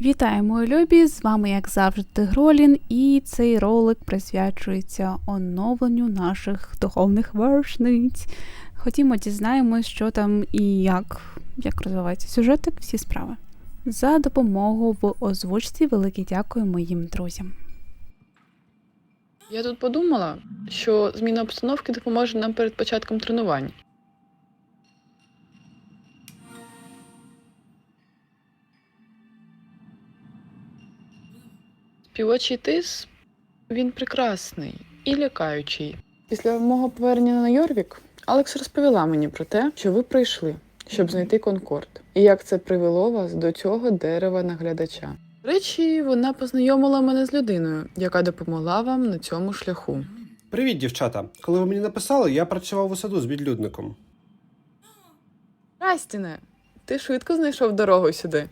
Вітаю, мої любі! З вами, як завжди, Гролін, і цей ролик присвячується оновленню наших духовних вершниць. Ходімо, дізнаємось, що там і як, як розвивається сюжетик, всі справи. За допомогу в озвучці велике дякую моїм друзям. Я тут подумала, що зміна обстановки допоможе нам перед початком тренувань. Співочий тис він прекрасний і лякаючий. Після мого повернення на Йорвік Алекс розповіла мені про те, що ви прийшли, щоб знайти Конкорд, і як це привело вас до цього дерева наглядача. До Речі, вона познайомила мене з людиною, яка допомогла вам на цьому шляху. Привіт, дівчата. Коли ви мені написали, я працював у саду з відлюдником. Растіне, ти швидко знайшов дорогу сюди.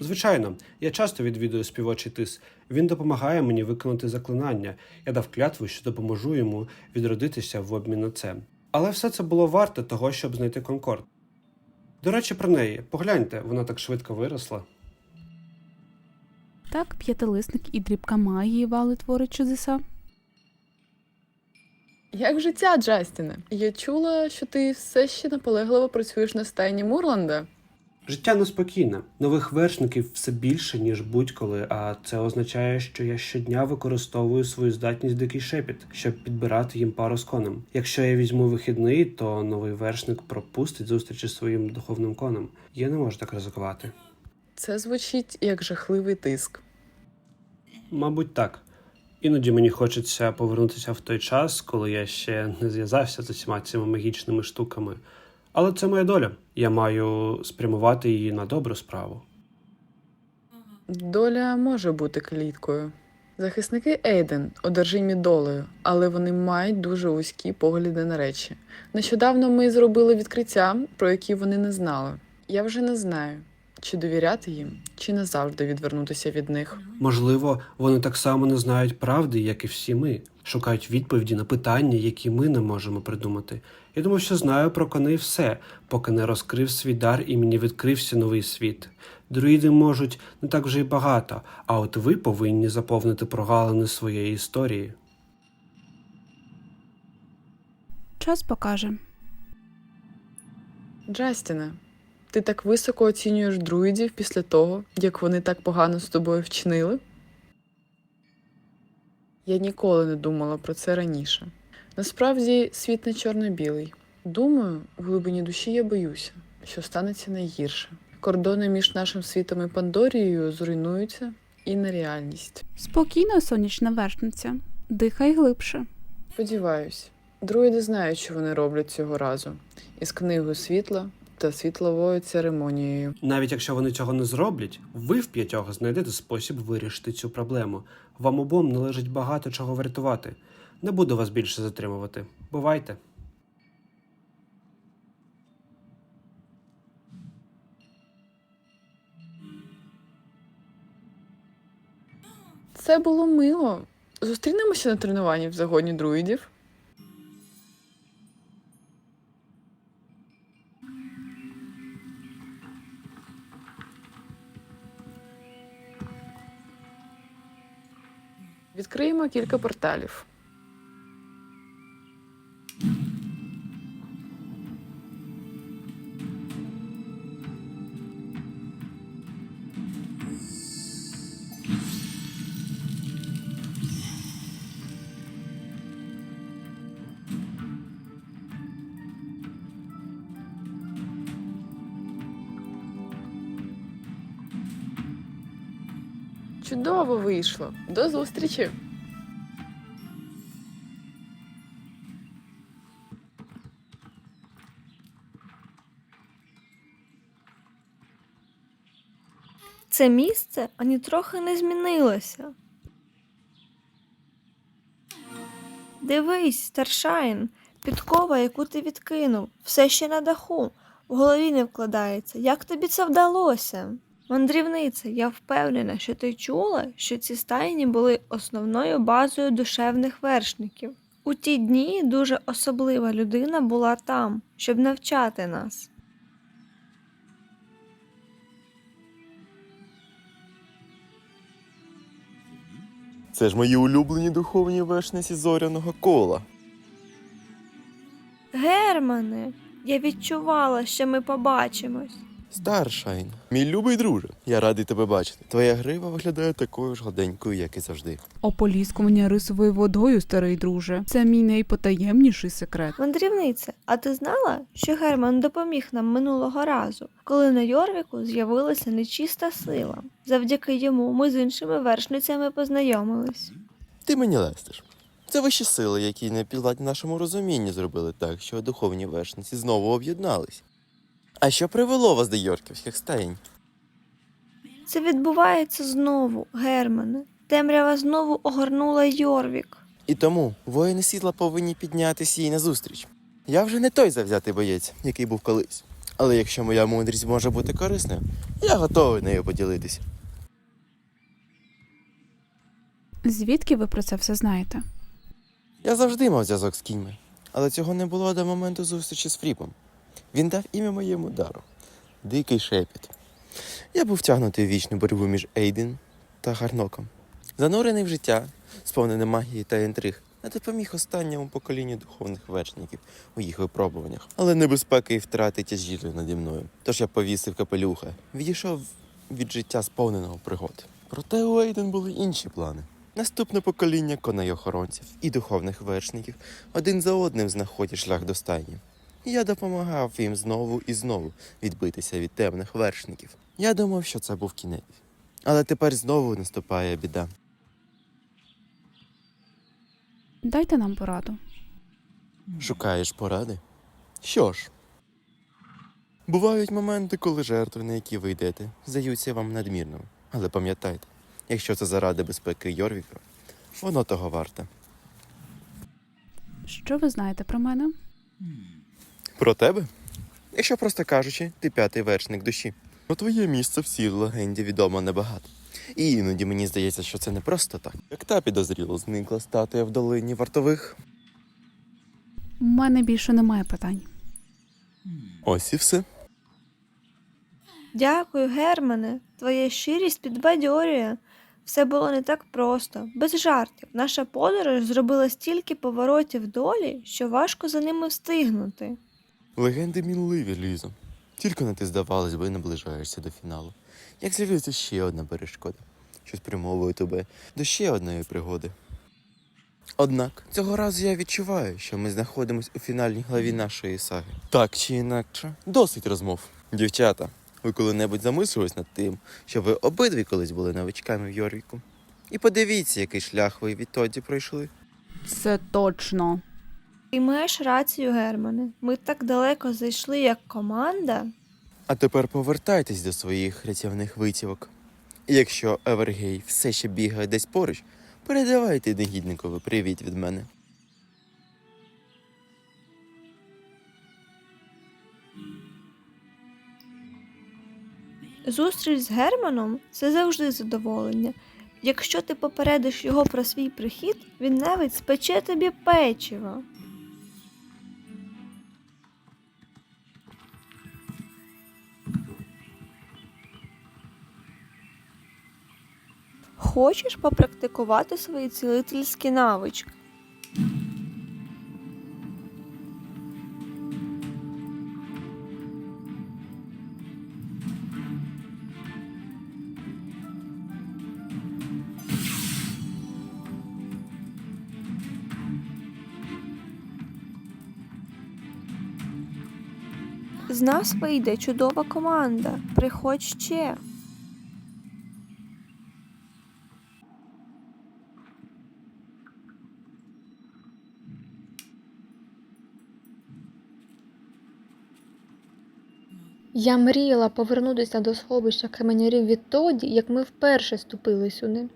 Звичайно, я часто відвідую співочий тис. Він допомагає мені виконати заклинання. Я дав клятву, що допоможу йому відродитися в обмін на це. Але все це було варте того, щоб знайти Конкорд. До речі, про неї. Погляньте, вона так швидко виросла. Так, п'ятилисник і дрібка магії вали творить чудеса. Як життя, Джастіне? Я чула, що ти все ще наполегливо працюєш на стайні Мурланда. Життя неспокійне. Нових вершників все більше, ніж будь-коли, а це означає, що я щодня використовую свою здатність дикий шепіт, щоб підбирати їм пару з конем. Якщо я візьму вихідний, то новий вершник пропустить зустріч із своїм духовним конем. Я не можу так ризикувати. Це звучить як жахливий тиск. Мабуть, так. Іноді мені хочеться повернутися в той час, коли я ще не зв'язався з усіма цими магічними штуками. Але це моя доля. Я маю спрямувати її на добру справу. Доля може бути кліткою. Захисники Ейден одержимі долею, але вони мають дуже вузькі погляди на речі. Нещодавно ми зробили відкриття, про які вони не знали. Я вже не знаю, чи довіряти їм, чи назавжди відвернутися від них. Можливо, вони так само не знають правди, як і всі ми, шукають відповіді на питання, які ми не можемо придумати. Я думаю, що знаю про коней все, поки не розкрив свій дар і мені відкрився новий світ. Друїди можуть не так вже й багато, а от ви повинні заповнити прогалини своєї історії. Час покаже. Джастіне, ти так високо оцінюєш друїдів після того, як вони так погано з тобою вчинили? Я ніколи не думала про це раніше. Насправді, світ не чорно-білий. Думаю, в глибині душі я боюся, що станеться найгірше. Кордони між нашим світом і Пандорією зруйнуються і на реальність. Спокійно, сонячна вершниця. Дихай глибше. Сподіваюсь, друїди знають, що вони роблять цього разу із книгою світла та світловою церемонією. Навіть якщо вони цього не зроблять, ви в п'ятьох знайдете спосіб вирішити цю проблему. Вам обом належить багато чого врятувати. Не буду вас більше затримувати. Бувайте. Це було мило. Зустрінемося на тренуванні в загоні друїдів. Відкриємо кілька порталів. Чудово вийшло. До зустрічі! Це місце ані трохи не змінилося. Дивись, старшайн, підкова, яку ти відкинув, все ще на даху, в голові не вкладається. Як тобі це вдалося? Мандрівниця, я впевнена, що ти чула, що ці стайні були основною базою душевних вершників. У ті дні дуже особлива людина була там, щоб навчати нас. Це ж мої улюблені духовні вершниці зоряного кола. Германе, я відчувала, що ми побачимось. Старшайн, мій любий друже, я радий тебе бачити. Твоя грива виглядає такою ж гладенькою, як і завжди. Ополіскування рисовою водою, старий друже. Це мій найпотаємніший секрет. Мандрівнице, а ти знала, що Герман допоміг нам минулого разу, коли на Йорвіку з'явилася нечиста сила? Завдяки йому ми з іншими вершницями познайомились. Ти мені лестиш. Це вищі сили, які не підладні нашому розумінню, зробили так, що духовні вершниці знову об'єднались. А що привело вас до Йорківських стаєнь? Це відбувається знову, Германе. Темрява знову огорнула Йорвік. І тому воїни сідла повинні піднятися їй назустріч. Я вже не той завзятий боєць, який був колись. Але якщо моя мудрість може бути корисною, я готовий нею поділитися. Звідки ви про це все знаєте? Я завжди мав зв'язок з кіньми, але цього не було до моменту зустрічі з Фріпом. Він дав ім'я моєму дару Дикий шепіт. Я був втягнутий в вічну боротьбу між Ейден та Гарноком. Занурений в життя, сповнене магії та інтриг, я допоміг останньому поколінню духовних вершників у їх випробуваннях. Але небезпеки і втрати тяжіли наді мною. Тож я повісив капелюха, відійшов від життя сповненого пригод. Проте у Ейден були інші плани. Наступне покоління коней-охоронців і духовних вершників один за одним знаходять шлях до стайні. Я допомагав їм знову і знову відбитися від темних вершників. Я думав, що це був кінець. Але тепер знову наступає біда. Дайте нам пораду. Шукаєш поради? Що ж? Бувають моменти, коли жертви, на які ви йдете, здаються вам надмірними. Але пам'ятайте, якщо це заради безпеки Йорвіка, воно того варте. Що ви знаєте про мене? Про тебе? Якщо просто кажучи, ти п'ятий вершник душі. Про твоє місце в цій легенді відомо небагато. І іноді мені здається, що це не просто так. Як та підозріло зникла статуя в долині вартових. У мене більше немає питань. Ось і все. Дякую, Германе. Твоя щирість підбадьорює. Все було не так просто, без жартів. Наша подорож зробила стільки поворотів долі, що важко за ними встигнути. Легенди мінливі, Лізо. Тільки не ти, здавалось би, наближаєшся до фіналу. Як з'явиться ще одна перешкода, що спрямовує тебе до ще одної пригоди. Однак цього разу я відчуваю, що ми знаходимося у фінальній главі нашої саги. Так чи інакше, досить розмов. Дівчата, ви коли-небудь замислились над тим, що ви обидві колись були новичками в Йорвіку? І подивіться, який шлях ви відтоді пройшли. Це точно. І маєш рацію, Германе. Ми так далеко зайшли як команда. А тепер повертайтесь до своїх рятівних витівок. Якщо Евергей все ще бігає десь поруч, передавайте негідникові привіт від мене. Зустріч з Германом це завжди задоволення. Якщо ти попередиш його про свій прихід, він навіть спече тобі печиво. Хочеш попрактикувати свої цілительські навички? З нас вийде чудова команда. Приходь ще. Я мріяла повернутися до сховища каменярів відтоді, як ми вперше ступили сюди.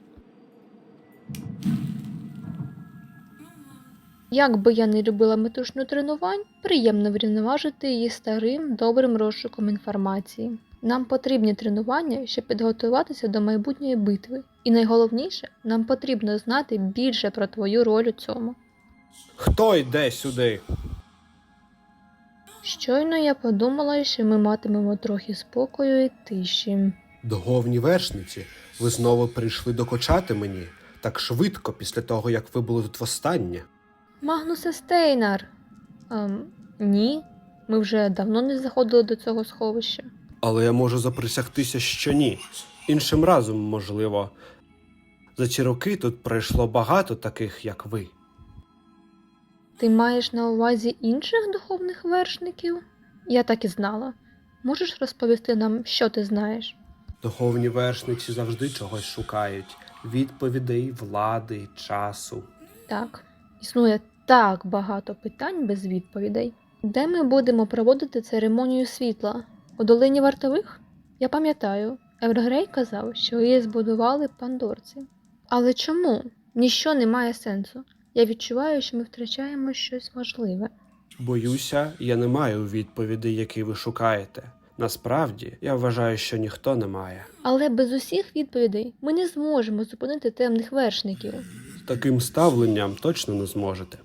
Як би я не любила метушню тренувань, приємно врівноважити її старим добрим розшуком інформації. Нам потрібні тренування, щоб підготуватися до майбутньої битви. І найголовніше, нам потрібно знати більше про твою роль у цьому. Хто йде сюди? Щойно я подумала, що ми матимемо трохи спокою і тиші. Духовні вершниці, ви знову прийшли докочати мені. так швидко після того, як ви були тут востаннє? Магнусе Стейнар. Ем, ні, ми вже давно не заходили до цього сховища. Але я можу заприсягтися, що ні. Іншим разом, можливо. За ці роки тут пройшло багато таких, як ви. Ти маєш на увазі інших духовних вершників? Я так і знала. Можеш розповісти нам, що ти знаєш? Духовні вершниці завжди чогось шукають: відповідей, влади, часу. Так, існує так багато питань без відповідей. Де ми будемо проводити церемонію світла? У долині вартових? Я пам'ятаю, Евергрей казав, що її збудували пандорці. Але чому? Ніщо не має сенсу. Я відчуваю, що ми втрачаємо щось важливе. Боюся, я не маю відповідей, які ви шукаєте. Насправді, я вважаю, що ніхто не має. Але без усіх відповідей ми не зможемо зупинити темних вершників. З таким ставленням точно не зможете.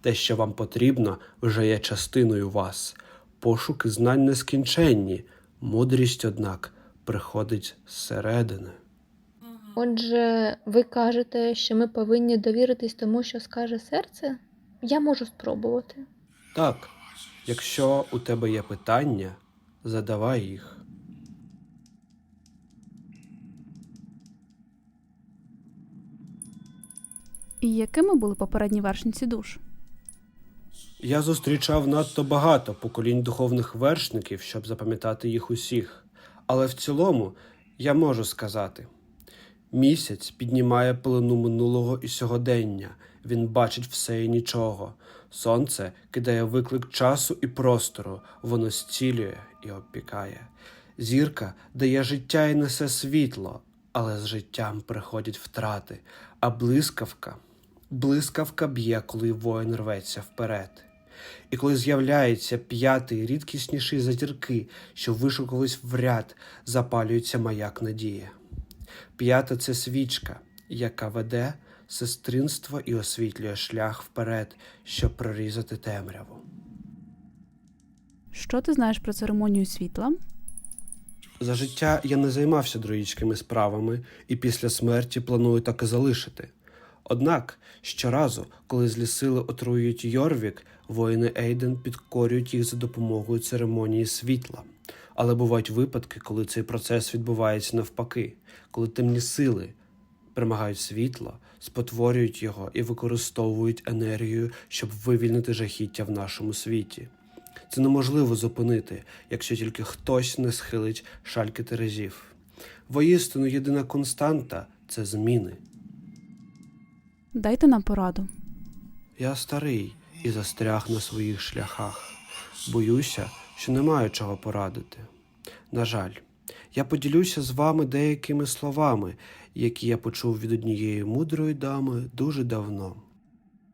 Те, що вам потрібно, вже є частиною вас. Пошуки знань нескінченні, мудрість, однак, приходить зсередини. Отже, ви кажете, що ми повинні довіритись тому, що скаже серце? Я можу спробувати. Так, якщо у тебе є питання, задавай їх. І якими були попередні вершниці душ? Я зустрічав надто багато поколінь духовних вершників, щоб запам'ятати їх усіх. Але в цілому я можу сказати: місяць піднімає пелену минулого і сьогодення, він бачить все і нічого. Сонце кидає виклик часу і простору, воно зцілює і обпікає. Зірка дає життя і несе світло, але з життям приходять втрати, а блискавка. Блискавка б'є, коли воїн рветься вперед. І коли з'являється п'ятий рідкісніший за зірки, що вишукались в ряд, запалюється маяк надії. П'ята це свічка, яка веде сестринство і освітлює шлях вперед, щоб прорізати темряву. Що ти знаєш про церемонію світла? За життя я не займався друїдськими справами і після смерті планую так і залишити. Однак щоразу, коли злі сили отруюють Йорвік, воїни Ейден підкорюють їх за допомогою церемонії світла. Але бувають випадки, коли цей процес відбувається навпаки, коли темні сили примагають світло, спотворюють його і використовують енергію, щоб вивільнити жахіття в нашому світі. Це неможливо зупинити, якщо тільки хтось не схилить шальки терезів. Воістину єдина константа це зміни. Дайте нам пораду. Я старий і застряг на своїх шляхах. Боюся, що не маю чого порадити. На жаль, я поділюся з вами деякими словами, які я почув від однієї мудрої дами дуже давно.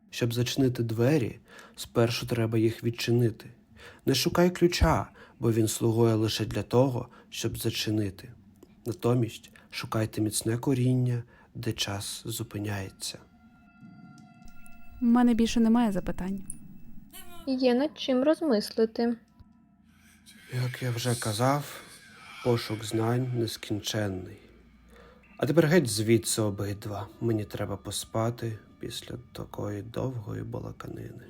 Щоб зачинити двері, спершу треба їх відчинити. Не шукай ключа, бо він слугує лише для того, щоб зачинити. Натомість шукайте міцне коріння, де час зупиняється. У мене більше немає запитань. Є над чим розмислити. Як я вже казав, пошук знань нескінченний. А тепер геть звідси обидва. Мені треба поспати після такої довгої балаканини.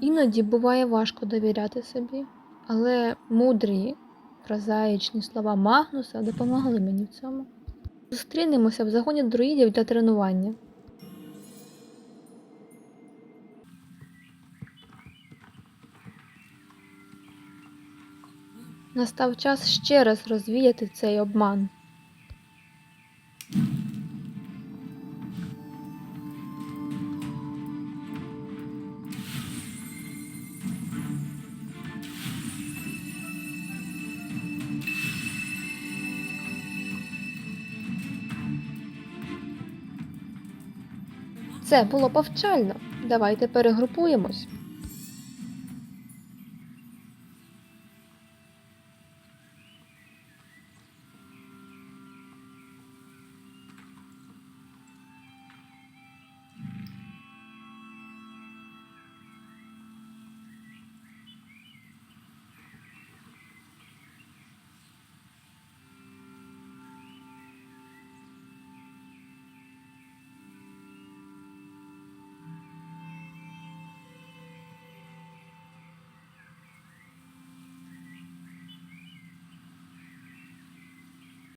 Іноді буває важко довіряти собі, але мудрі, прозаїчні слова Магнуса допомогли мені в цьому. Зустрінемося в загоні друїдів для тренування. Настав час ще раз розвіяти цей обман. Це було повчально. Давайте перегрупуємось.